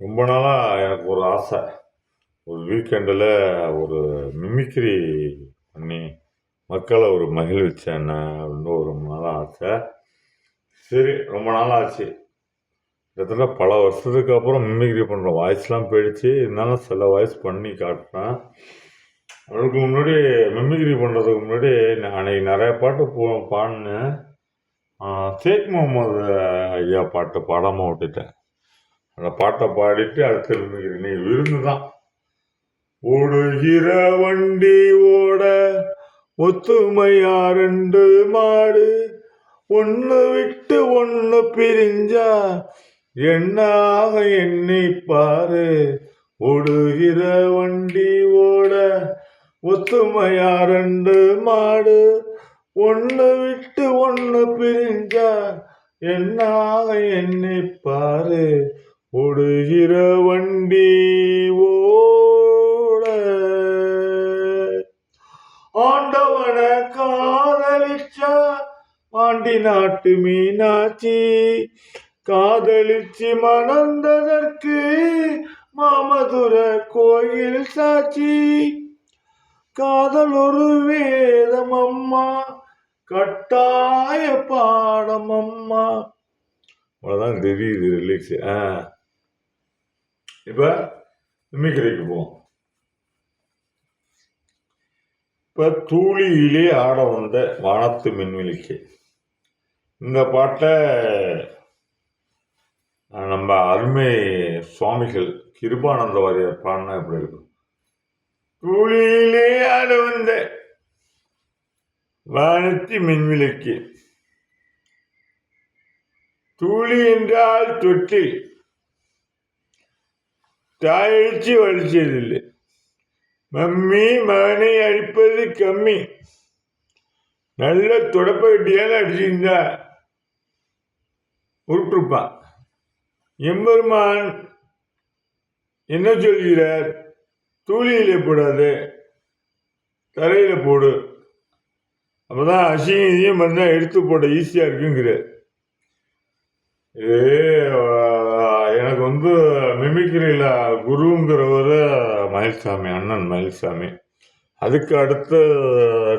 ரொம்ப நாளாக எனக்கு ஒரு ஆசை. ஒரு வீக்கெண்டில் ஒரு மிமிக்ரி பண்ணி மக்களை ஒரு மகிழ்விச்சேன் அப்படின்னு ஒரு ரொம்ப நாளாக ஆசை. சரி ரொம்ப நாள் ஆச்சு கிட்டத்தட்ட பல வருஷத்துக்கு அப்புறம் மிமிக்ரி பண்ணுற வாய்ஸ்லாம் போயிடுச்சு. இருந்தாலும் சில வாய்ஸ் பண்ணி காட்டுறேன். அதுக்கு முன்னாடி மிமிக்ரி பண்ணுறதுக்கு முன்னாடி நான் அன்னைக்கு நிறைய பாட்டு போ பாடினேன். ஷேக் முகமது ஐயா பாட்டு பாடாமல் விட்டுட்டேன். அந்த பாட்டை பாடிட்டு அடுத்து மிமிக்ரி நீ விருந்து தான் ஓடுகிற வண்டி ஓட ஒத்துமையா ரெண்டு மாடு. ஒன்று விட்டு ஒன்று பிரிஞ்சா என்னாக எண்ணி பாரு. ஓடுகிற வண்டி ஓட ஒத்துமையா ரெண்டு மாடு. ஒன்று விட்டு ஒன்று பிரிஞ்சா என்னாக எண்ணி பாரு. ஓடுகிற வண்டி ஓட. ஆண்டவன காதலிச்சா பாண்டி நாட்டு மீனாட்சி காதலிச்சு மணந்ததற்கு மாமதுர கோயில் சாட்சி. காதல் ஒரு வேதம் அம்மா கட்டாய பாடம் அம்மா. அவ்வளோதான் தெரியுது ரிலீக்ஸ் ஆ. இப்போ மிமிக்ரிக்கு போவோம் இப்போ தூளியிலே ஆட வந்த வானத்து மின்விளிக்கு இந்த பாட்டை நம்ம அருமை சுவாமிகள் கிருபானந்த வாரியர் பாடினா எப்படி இருக்கும் தூளியிலே ஆட வந்த வானத்து மின்விளக்கு தூளி என்றால் தொட்டில் தாழ்ச்சி வலிச்சதில்லை. மம்மி மகனை அடிப்பது கம்மி. நல்ல தொடப்ப கட்டியால் அடிச்சிருந்தா உருட்டுருப்பான் எம்பெருமான் என்ன சொல்கிறார்? தூளியிலே போடாது தரையில் போடு. அப்பதான் அசிங்கம் இதையும் வந்தால் எடுத்து போட ஈஸியாக இருக்குங்கிறார். ஏ எனக்கு வந்து மிமிக்ரியில் குருங்கிறவர் மயில்சாமி அண்ணன் மயில்சாமி. அதுக்கு அடுத்து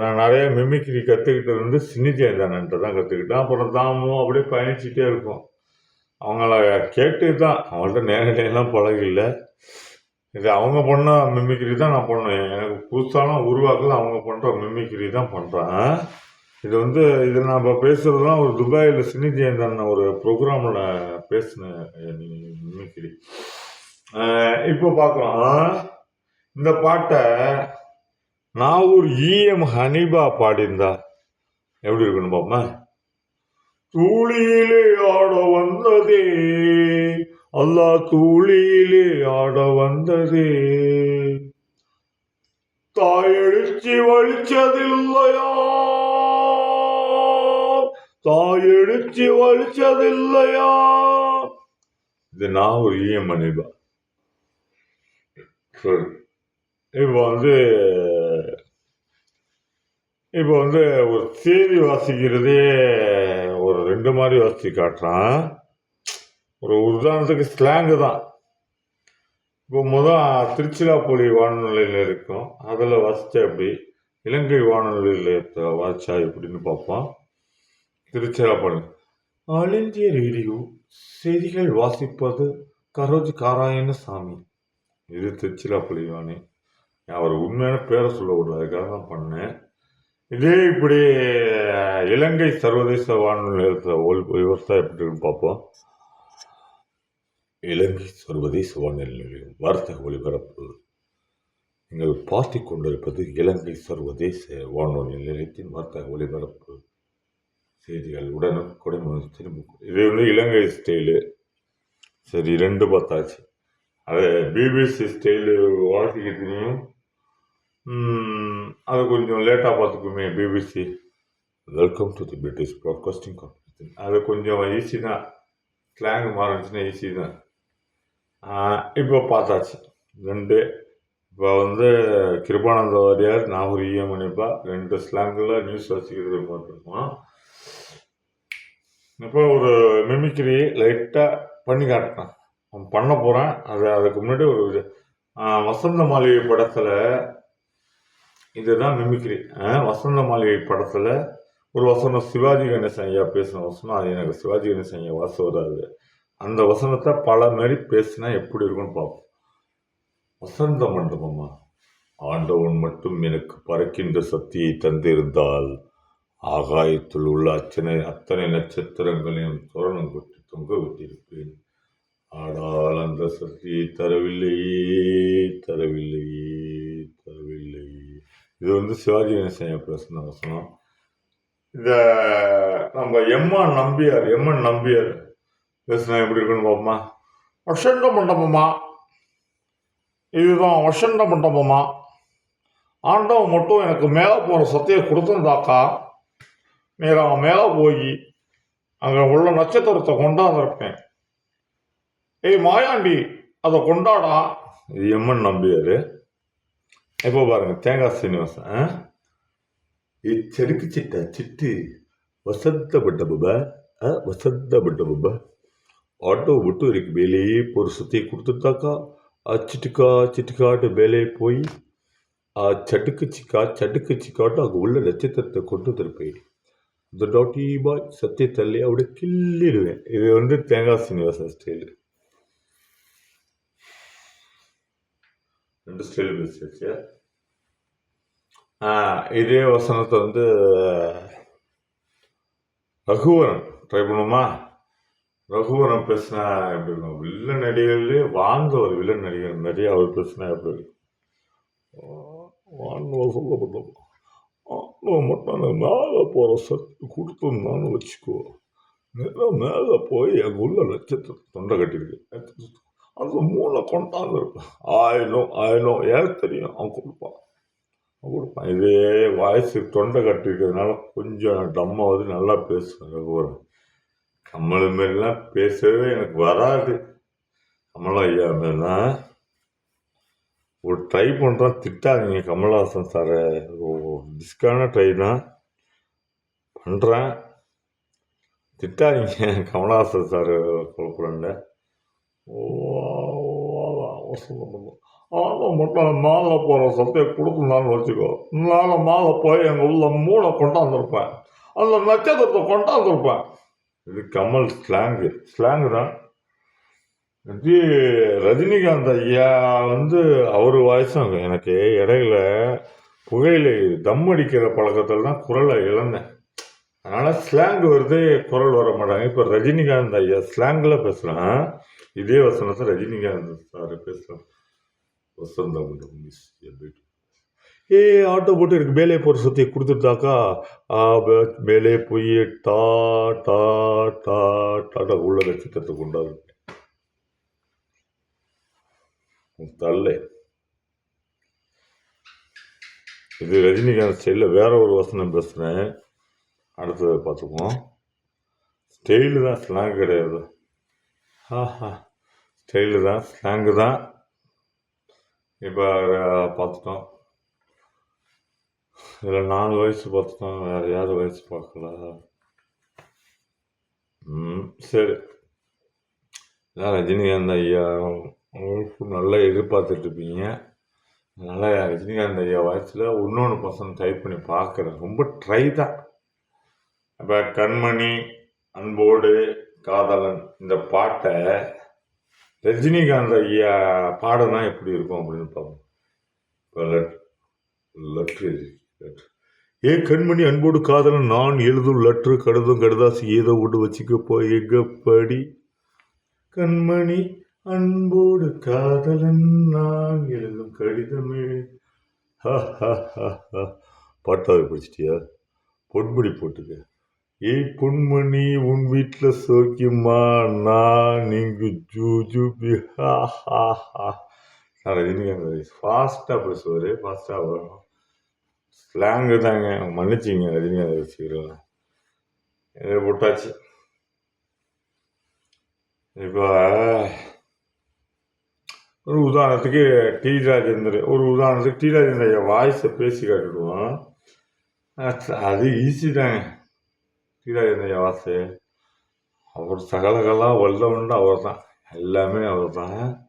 நான் நிறைய மிமிக்ரி கற்றுக்கிட்டு இருந்து சின்னிஜெயந்தானன்ட்டு தான் கற்றுக்கிட்டேன் அப்புறம் தாமும் அப்படியே பயணிச்சுட்டே இருக்கும். அவங்கள கேட்டு தான் அவங்கள்ட்ட நேரடியெல்லாம் பழகில்ல. இது அவங்க பண்ண மிமிக்ரி தான் நான் பண்ணேன். எனக்கு புதுசாலாம் உருவாக்கல அவங்க பண்ணுற மிமிக்ரி தான் பண்ணுறேன் இது வந்து இது நம்ம பேசுகிறதுலாம் ஒரு துபாயில் சினி ஜெயந்தன் ஒரு ப்ரோக்ராமில் பேசின மிமிக்ரி இப்போ பார்க்கலாம். இந்த பாட்டை நான் ஒரு இஎம் ஹனிபா பாடியிருந்தா எப்படி இருக்கணும் பாப்பா தூளியிலே ஆட வந்ததே அல்லா தூளியிலே ஆட வந்ததே. தாயெழுச்சி வலிச்சதில்லையா? தாயடிச்சு வலிச்சதில்லையா? இது நான் ஒரு இஎம் ஹனீபா சரி. இப்போ வந்து இப்போ வந்து ஒரு செய்தி வாசிக்கிறதே ஒரு ரெண்டு மாதிரி வாசித்து காட்டுறான். ஒரு உதாரணத்துக்கு ஸ்லாங்கு தான். இப்போ முதல் திருச்சிராப்பள்ளி வானொலியில் இருக்கும். அதில் வாசித்தா எப்படி? இலங்கை வானொலியில் வாசித்தா எப்படின்னு பார்ப்போம். திருச்சிராப்பள்ளி. ஆல் இந்திய ரேடியோ செய்திகள் வாசிப்பது கரோஜ் காராயணசாமி. இது திருச்சிராப்பள்ளி வாணி. அவர் உண்மையான பேரை சொல்லக்கூடாது அதுக்காக தான் பண்ணேன். இதே இப்படி இலங்கை சர்வதேச வானொலி விவசாயம் எப்படி பார்ப்போம். இலங்கை சர்வதேச வானொலி நிலையம் வார்த்தக ஒலிபரப்பு. நீங்கள் பார்த்துக் கொண்டிருப்பது இலங்கை சர்வதேச வானொலி நிலையத்தின் வார்த்தக ஒலிபரப்பு. செய்திகள் உடனுக்குடன் திரும்ப இது வந்து இலங்கை ஸ்டைலு சரி ரெண்டு பார்த்தாச்சு. அது பிபிசி ஸ்டைலு வாசிக்கிறதுலையும் அதை அது கொஞ்சம் லேட்டாக பார்த்துக்குமே BBC welcome to the British broadcasting corporation அது கொஞ்சம் ஈஸி தான். ஸ்லாங் மாறிச்சுன்னா ஈஸி தான். இப்போ பார்த்தாச்சு. ரெண்டு இப்போ வந்து கிருபானந்த வாரியார் நாகூர் ஈயமணிப்பா ரெண்டு ஸ்லாங்கில் நியூஸ் வாசிக்கிறது பார்த்துருக்கோம் இப்போ ஒரு மிமிக்ரி லைட்டாக பண்ணி காட்டினேன் பண்ண போகிறேன் அது அதுக்கு முன்னாடி ஒரு வசந்த மாளிகை படத்தில் இதுதான் மிமிக்ரி ஆ, வசந்த மாளிகை படத்தில் ஒரு வசனம் சிவாஜி கணேசன் ஐயா பேசின வசனம். அது எனக்கு சிவாஜி கணேசன் ஐயா வாச வராது. அந்த வசனத்தை பல மாதிரி பேசினா எப்படி இருக்கும்னு பார்ப்போம். வசந்த மண்டபமா? ஆண்டவன் மட்டும் எனக்கு பறக்கின்ற சக்தியை தந்திருந்தால் ஆகாயத்தில் உள்ள அத்தனை அத்தனை நட்சத்திரங்களையும் தோரணம் கொட்டி தொங்க விட்டிருப்பேன். ஆனால் அந்த சக்தியை தரவில்லையே தரவில்லையே தரவில்லையே. இது வந்து சிவாஜி கணேசன் ஐயா பேசின வசனம்? இத நம்ம எம்மான் நம்பியார் எம்என் நம்பியார் பேசுனா எப்படி இருக்குன்னு பார்ப்போமா? வசந்த மண்டபமா? இதுதான் வசந்த மண்டபமா? ஆண்டவன் மட்டும் எனக்கு மேலே போகிற சத்தியை கொடுத்துருந்தாக்கா நேராக மேலே போய் அங்கே உள்ள நட்சத்திரத்தை கொண்டாந்துருப்பேன். ஏய் மாயாண்டி அதை கொண்டாடா. இது எம்மன் நம்பியார் இப்போ பாருங்கள் தேங்காய் சீனிவாசன் செருக்கு சிட்ட சிட்டு வசந்தப்பட்ட பாபா வசந்தப்பட்ட பாபா. ஆட்டோ விட்டு இருக்கு வேலையே பொருசத்தை கொடுத்துட்டாக்கா. சிட்டுக்கா சிட்டுக்காட்டு வேலையை போய் சட்டுக்கு சிக்கா சட்டுக்கு சிக்காட்டு அங்கே உள்ள நட்சத்திரத்தை கொண்டு திருப்பேன் இந்த டாட்டி பாய் சத்தியத்தள்ளி அப்படியே கிள்ளிடுவேன் இது வந்து தேங்காய் சீனிவாசன் ஸ்டைலு ரெண்டு ஸ்டைல் பேசியாச்சு ஆ, இதே வசனத்தை வந்து ரகுவரன் ட்ரை பண்ணுமா ரகுவரன் பேசினா எப்படி இருக்கும் வில்லன் நடிகர்லேயே வாழ்ந்த ஒரு வில்லன் நடிகர் நிறைய அவர் பேசினா எப்படி இருக்கும் வாழ்ந்த சொல்லப்பட்டோம் ஆண்டவன் மட்டும் அந்த மேலே போகிற சக்தி கொடுத்துருந்தான்னு வச்சுக்கோ. நேராக மேலே போய் எங்குள்ள உள்ள தொண்டை கட்டியிருக்கு. அந்த மூளை கொண்டாந்து இருப்பான் ஆயிரம் ஆயிரம் ஏன் தெரியும்? அவன் கொடுப்பான். அவன் கொடுப்பான். இதே வாய்ஸு தொண்டை கட்டிருக்கிறதுனால கொஞ்சம் டம்மாவது நல்லா பேசுவேன். ரகுவரன் கமல் மாரிலாம் பேசவே எனக்கு வராது. கமலா ஐயா மாரிலாம் ஒரு ட்ரை பண்ணுறோம் திட்டாதீங்க கமல்ஹாசன் சாரை டிஸ்கான ட்ரை தான். பண்ணுறேன் திட்டாதீங்க கமல்ஹாசன் சார் குழப்பம்ல ஆனால் மட்டும் மாலை போகிற சத்தையை கொடுத்துருந்தான்னு வச்சுக்கோ. மேலே மாலை போய் எங்கள் உள்ள மூளை கொண்டாந்துருப்பேன். அந்த நட்சத்திரத்தை கொண்டாந்துருப்பேன். இது கமல் ஸ்லாங்கு ஸ்லாங்கு தான். இது ரஜினிகாந்த் ஐயா வந்து அவர் வாய்ஸும் எனக்கு இடையில புகையிலை தம் அடிக்கிற பழக்கத்தில் தான் குரலை இழந்தேன். அதனால் ஸ்லாங் வருது குரல் வர மாட்டாங்க. இப்போ ரஜினிகாந்த் ஐயா ஸ்லாங்கில் பேசுகிறேன் இதே வசனத்தை ரஜினிகாந்த் சார் பேசுகிறேன் வசந்தம் மண்டபம் மிஸ் ஏ ஆட்டோ போட்டு எனக்கு மேலே போகிற சத்தியை கொடுத்துட்டாக்கா? ஆ, பே- மேலே போய் டா டா டா டாட்டா உள்ள நட்சத்திரத்தை கொண்டாடு இது ரஜினிகாந்த் ஸ்டைலில் வேற ஒரு வசனம் பேசுகிறேன் அடுத்ததை பார்த்துக்குவோம். ஸ்டைலு தான் ஸ்லாங் கிடையாது. ஆஹா ஸ்டைலு தான் ஸ்லாங்கு தான். இப்போ பார்த்துட்டோம். இதில் நாலு வயசு பார்த்துட்டோம் வேறு யார் வயசு பார்க்கல. ம் சரி. ரஜினிகாந்த் ஐயா. நல்லா எதிர்பார்த்துட்டு இருப்பீங்க அதனால் ரஜினிகாந்த் ஐயா வாய்ஸில் இன்னொன்று பசங்க டைப் பண்ணி பார்க்குறேன். ரொம்ப ட்ரை தான். இப்போ கண்மணி அன்போடு காதலன் இந்த பாட்டை ரஜினிகாந்த் ஐயா பாடுனா எப்படி இருக்கும் அப்படின்னு பார்ப்போம். லெட்ரு லெட்ரு ஏ கண்மணி அன்போடு காதலன் நான் எழுதும் லெட்ரு கடுதும் கடுதாசி ஏதோ ஒன்று வச்சுக்க போய் எங்க படி கண்மணி அன்போடு காதலன் நான் எழுதும் கடிதமே. ஹா, ஹா, ஹா. பாட்டாவை படிச்சிட்டியா? பொன்மணி போட்டுக்க. ஏய் பொன்மணி உன் வீட்டில் சோக்கியம்மா நான் இங்கு ஜூஜு ஹா ஹா ஹா. நான் ரஜினிகாந்த் ஃபாஸ்ட்டாக பேசுவார் ஃபாஸ்ட்டாக வரும். ஸ்லாங்கு தாங்க மன்னிச்சிங்க ரஜினிகாந்த் வச்சுக்கிறேன் இதை போட்டாச்சு. இப்போ ஒரு உதாரணத்துக்கு டி ராஜேந்தர் ஒரு உதாரணத்துக்கு டி ராஜேந்தர் ஐயா வாய்ஸை பேசி காட்டிடுவோம். அது- ஈஸி தாங்க. டி ராஜேந்தர் ஐயா வாய்ஸு. அவர் சகலகலாக வல்லவன் அவர் தான் எல்லாமே அவர் தான்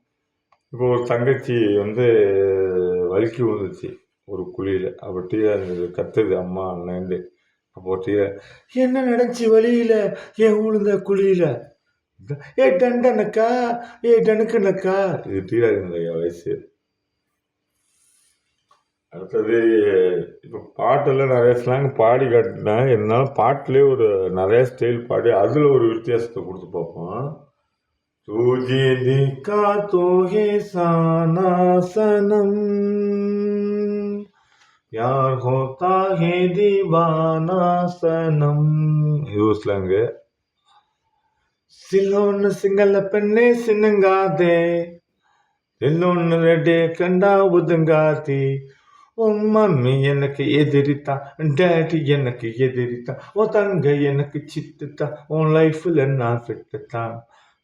இப்போ ஒரு தங்கச்சி வந்து வலிக்கு விழுந்துச்சு ஒரு குழியில். அப்போ டி இருந்தது கத்துது அம்மா அண்ணேந்து அப்போ டி என்ன நடந்துச்சு வழியில்? ஏன் விழுந்த குழியில்? ஏ டண்டனக்கா ஏ டனுக்குனக்கா இது டீயா இருந்தது என் வயசு அடுத்தது இப்போ பாட்டெல்லாம் நிறைய ஸ்லாங் பாடி காட்டினேன் இருந்தாலும் பாட்டிலே ஒரு நிறைய ஸ்டைல் பாடி அதில் ஒரு வித்தியாசத்தை கொடுத்து பார்ப்போம் तुझे देखा तो है साना सनम प्यार होता है दीवाना सनम இது சில்லோன்னு சிங்கள பெண்ணே சின்னுங்காதே. சில்லோன்னு ரெட்டே கண்டா ஒதுங்காதே. உன் மம்மி எனக்கு எதிரித்தான் டேடி எனக்கு எதிரித்தான் உன் தங்க எனக்கு சித்துத்தான் உன் லைஃப்பில் நான் ஃபிட்டுத்தான்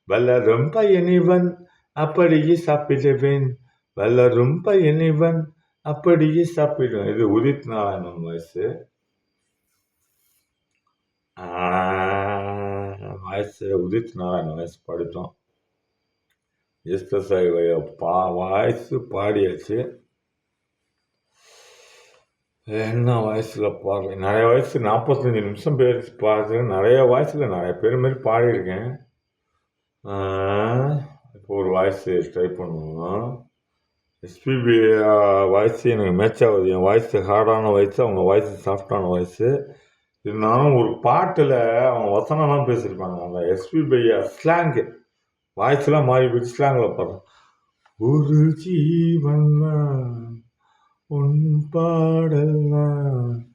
வளரும் பையனிவன் அப்படியே சாப்பிடுவேன். வளரும் பையனிவன் அப்படியே சாப்பிடுவேன். இது உதித் நாராயணன் வயசு. ஆ. வயசு உதித் நாராயணன் வயசு பாடிட்டோம் எஸ்தசாய் பா வாய்ஸ் பாடியாச்சு. என்ன வயசில் பாடுறேன் நிறைய வயசு நாற்பத்தஞ்சு நிமிஷம் பேர் பாடுறேன் நிறைய வயசில் நிறைய பேர் மாதிரி பாடியிருக்கேன். இப்போ ஒரு வாய்ஸ் ட்ரை பண்ணுவோம். எஸ்பிபி வாய்ஸ் எனக்கு மேட்ச் ஆகுது. என் வாய்ஸ் ஹார்டான வாய்ஸ் அவங்க வாய்ஸ் சாஃப்டான வாய்ஸு இருந்தாலும் ஒரு பாட்டில் அவங்க வசனம்லாம் பேசியிருப்பாங்க. அந்த பையா ஸ்லாங்கு வாய்ஸ்லாம் மாறி போயிட்டு ஸ்லாங்கில் பாடுறான் ஒரு ஜீவன் உன் பாடலாம்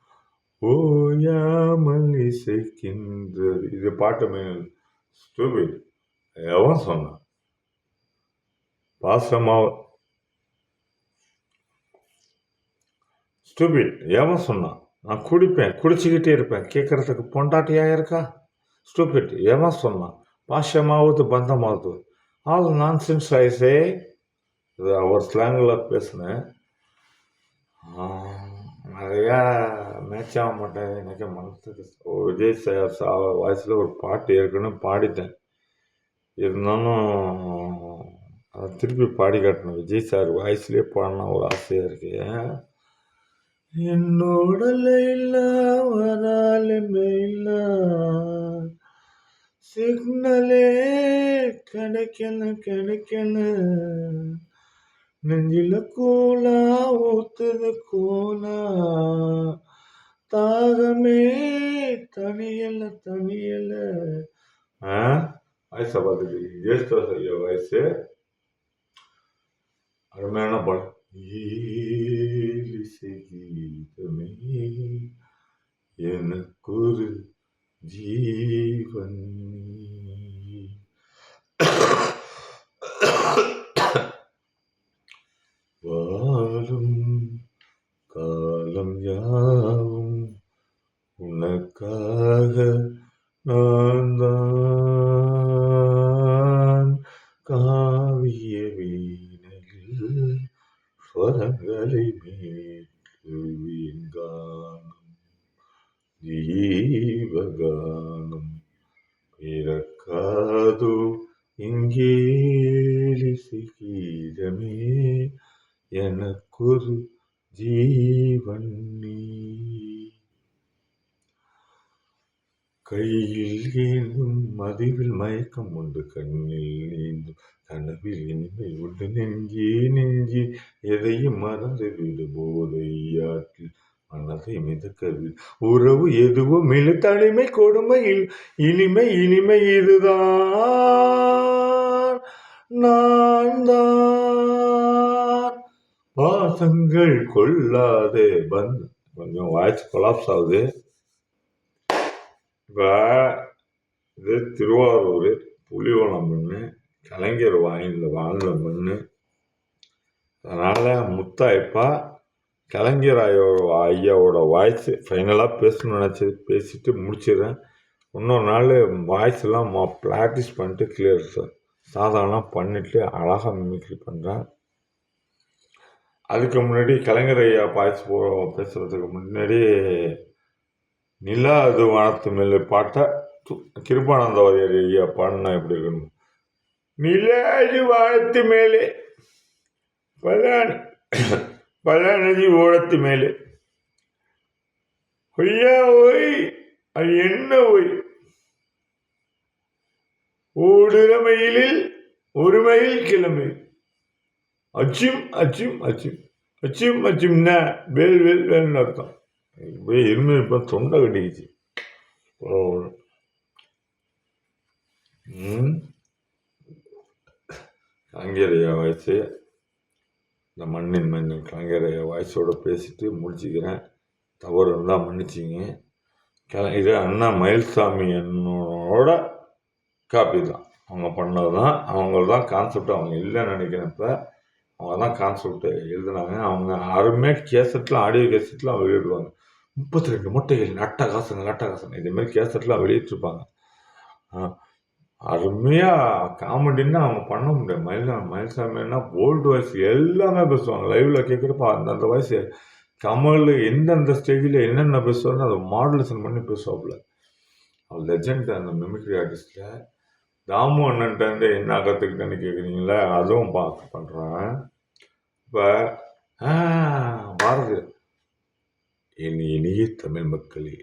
ஓயாமல் இசைக்கின்றது. இது பாட்டு மேல் ஸ்டூபிட் எவன் சொன்னான் பாசமாக ஸ்டூபிட் எவன் சொன்னான் நான் குடிப்பேன் குடிச்சிக்கிட்டே இருப்பேன். கேட்குறதுக்கு பொண்டாட்டியாக இருக்கா? ஸ்டூபிட் ஏமா சொன்னான் பாஷமாவது பந்தமாவது. ஆல் நான் சின்ஸ் ஐசே இது அவர் ஸ்லாங்கில் பேசினேன். நிறையா மேட்ச் ஆக மாட்டேன். எனக்கு மனசுக்கு விஜய் சார் வாய்ஸில் ஒரு பாட்டு ஏற்கனவே பாடிட்டேன். இருந்தாலும் அதை திருப்பி பாடி காட்டணும். விஜய் சார் வாய்ஸ்லேயே பாடினா ஒரு ஆசையாக இருக்கு. என்னோடல லைலா வராலுமே சிக்னலே கிடைக்கல கிடைக்கல நெஞ்சில கோலா ஊத்துது கோலா. தாகமே தனியல தனியல ஆ? வயசை பார்த்துட்டு ஜேஷ்டாஸ் ஐயா வயசு அருமையான பாடம் செய்தமே எனக்கொரு ஜீவன். வாழும் காலம் யாவும் உனக்காக நான் தான் மயக்கம் உண்டு. கண்ணில் நீந்தும் கனவில் இனிமை உண்டு. நெஞ்சே நெஞ்சே எதையும் மறந்து விடு. போதையாற்றில் மனதை மிதக்கவில் உறவு எதுவும் இல்லை. தனிமை கொடுமையில் இனிமை இனிமை இதுதான். நான் தான். பாசங்கள் கொள்ளாதே. பந்த் கொஞ்சம் வாய்ஸ் கொலாப்ஸ் ஆகுது. இப்போ இது திருவாரூர். புலிவனம் பண்ணு கலைஞர் வாயில் வாழ்ந்த மண்ணு அதனால் முத்தாய்ப்பா கலைஞர் ஐயோட ஐயாவோட வாய்ஸ் ஃபைனலாக பேசணும்னு நினச்சி பேசிட்டு முடிச்சிடுறேன். இன்னொரு நாள் வாய்ஸ்லாம் ப்ராக்டிஸ் பண்ணிட்டு கிளியர் சாதகம்லாம் பண்ணிவிட்டு அழகாக மிமிக்ரி பண்ணுறேன் அதுக்கு முன்னாடி கலைஞர் ஐயா வாய்ஸ் போ பேசுகிறதுக்கு முன்னாடி நிலா அது வானத்து மேலே பாட்டை கிருபானந்த வாரியர் ஐயா பாடினா எப்படி இருக்கணும்? நிலாஜி வானத்து மேலே பல பல ஓடத்து மேலே. ஐயா ஓய் அது என்ன ஒய் ஓடுற மயிலில் ஒரு மயில் கிழமை. அச்சும் அச்சும் அச்சும். அச்சும் அச்சும்னா வேல் வேல் வேல்னு அர்த்தம். போய் இருமல் இப்போ தொண்டை கட்டிக்கிச்சு. ஓ. வாய்ஸு இந்த மண்ணின் மண்ணின் கலைஞரையா வாய்ஸோடு பேசிட்டு முடிச்சுக்கிறேன். தவறு இருந்தால் மன்னிச்சிங்க. கலை இது அண்ணா மயில்சாமி என்னோட காப்பி தான். அவங்க பண்ணது தான். அவங்க தான் கான்செப்ட் அவங்க இல்லைன்னு நினைக்கிறேன் இப்போ. அவங்க தான் கான்செப்ட் எழுதுனாங்க. அவங்க அருமே கேசட்லாம் ஆடியோ கேசட்லாம் வெளியிடுவாங்க முப்பத்தி ரெண்டு முட்டைகள் அட்டகாசங்கள் அட்டகாசங்கள் இதேமாதிரி கேசட்லாம் வெளியிட்டிருப்பாங்க. அருமையாக காமெடின்னா அவங்க பண்ண முடியாது. மயில்சாமி மயில்சாமின்னா போல்டு வாய்ஸ் எல்லாமே பேசுவாங்க. லைவில் கேட்குறப்ப அந்தந்த வாய்ஸ் கமல் எந்தெந்த ஸ்டேஜில் என்னென்ன பேசுவாருன்னு அதை மாடலேஷன் பண்ணி பேசுவாப்புல. அவர் லெஜண்ட் அந்த மிமிக்ரி ஆர்டிஸ்டில் தாமு அண்ணன்ட்டு என்ன கற்றுக்கிட்டேன்னு கேட்குறீங்களா அதுவும் பார்த்து பண்ணுறேன் இப்போ பாரதி என் இனிய தமிழ் மக்களே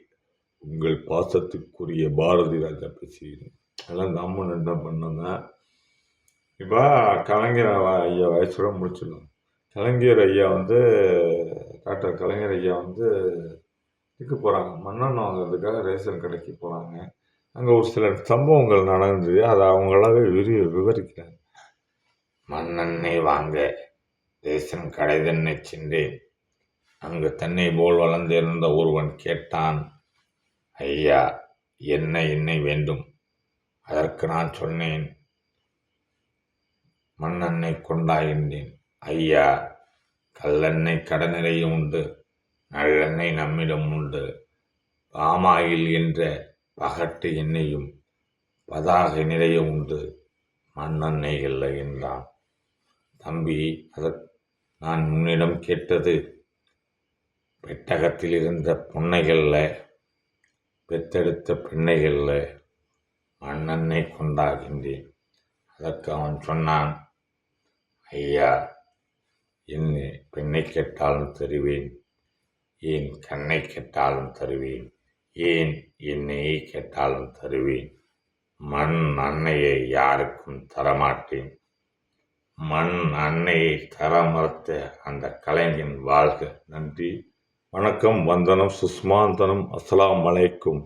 உங்கள் பாசத்துக்குரிய பாரதி ராஜா பேசுகிறேன். எல்லாம் நம்ம நின்று பண்ணங்க. இப்போ கலைஞர் ஐயா வயசோட முடிச்சிடணும். கலைஞர் ஐயா வந்து டாக்டர் கலைஞர் ஐயா வந்து இதுக்கு போகிறாங்க மண்ணெண்ணெய் வாங்குறதுக்காக ரேஷன் கடைக்கு போகிறாங்க அங்கே ஒரு சில சம்பவங்கள் நடந்தது. அதை அவங்களாவே விரி விவரிக்கிறாங்க. மண்ணெண்ணெய் வாங்க. ரேஷன் கடை தன்னை சென்றேன். அங்கு தன்னை போல் வளர்ந்திருந்த ஒருவன் கேட்டான் ஐயா என்ன எண்ணெய் வேண்டும்? அதற்கு நான் சொன்னேன் மண்ணெண்ணெய் கொண்டாகின்றேன் ஐயா கல்லெண்ணெய் கடனிலையும் நிறைய உண்டு நல்லெண்ணெய் நம்மிடம் உண்டு. பாமாயில் என்ற பகட்டு எண்ணெயும் பதாகை நிறைய உண்டு. மண்ணெண்ணெய் இல்லை என்றான். தம்பி அதற் நான் உன்னிடம் கேட்டது பெட்டகத்தில் இருந்த பொன்னைகளில் பெத்தெடுத்த பெண்ணைகளில் மன்னனை கொண்டாகின்றேன். அதற்கு அவன் சொன்னான் ஐயா என்னை பெண்ணை கேட்டாலும் தருவேன் ஏன் கண்ணை கேட்டாலும் தருவேன் ஏன் என்னையை கேட்டாலும் தருவேன். மண் அன்னையை யாருக்கும் தரமாட்டேன். மண் அன்னையை தர மறுத்த அந்த கலைஞன் வாழ்க நன்றி. வணக்கம் வந்தனம் சுஸ்மாந்தனம் அஸ்லாம் அலைக்கும்.